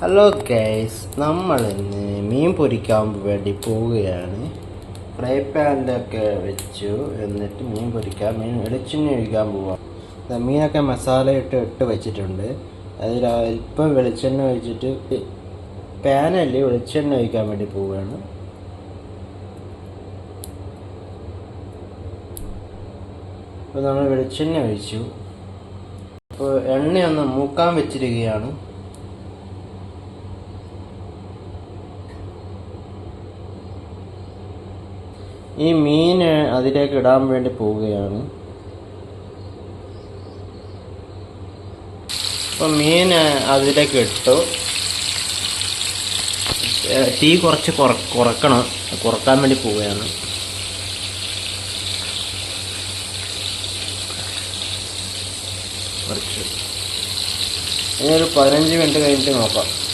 Hello guys നമ്മൾ ഇന്ന് മീൻ പൊരിക്കാൻ വേണ്ടി പോവുകയാണ്. ഫ്രൈ പാനിലൊക്കെ വെച്ചു. എന്നിട്ട് മീൻ പൊരിക്കാൻ മീൻ വെളിച്ചെണ്ണ ഒഴിക്കാൻ പോവാം. മീനൊക്കെ മസാല ഇട്ട് ഇട്ട് വെച്ചിട്ടുണ്ട്. അതിൽ അല്പം വെളിച്ചെണ്ണ ഒഴിച്ചിട്ട് പാനല്ലേ വെളിച്ചെണ്ണ ഒഴിക്കാൻ വേണ്ടി പോവുകയാണ്. അപ്പോൾ നമ്മൾ വെളിച്ചെണ്ണ ഒഴിച്ചു. അപ്പോൾ എണ്ണയൊന്ന് മൂക്കാൻ വെച്ചിരിക്കുകയാണ്. ഈ മീൻ അതിലേക്ക് ഇടാൻ വേണ്ടി പോവുകയാണ്. അപ്പം മീൻ അതിലേക്ക് ഇട്ടു. തീ കുറച്ച് കുറ കുറക്കണം. കുറയ്ക്കാൻ വേണ്ടി പോവുകയാണ്. കുറച്ച്. ഇനി ഒരു പതിനഞ്ച് മിനിറ്റ് കഴിഞ്ഞിട്ട് നോക്കാം.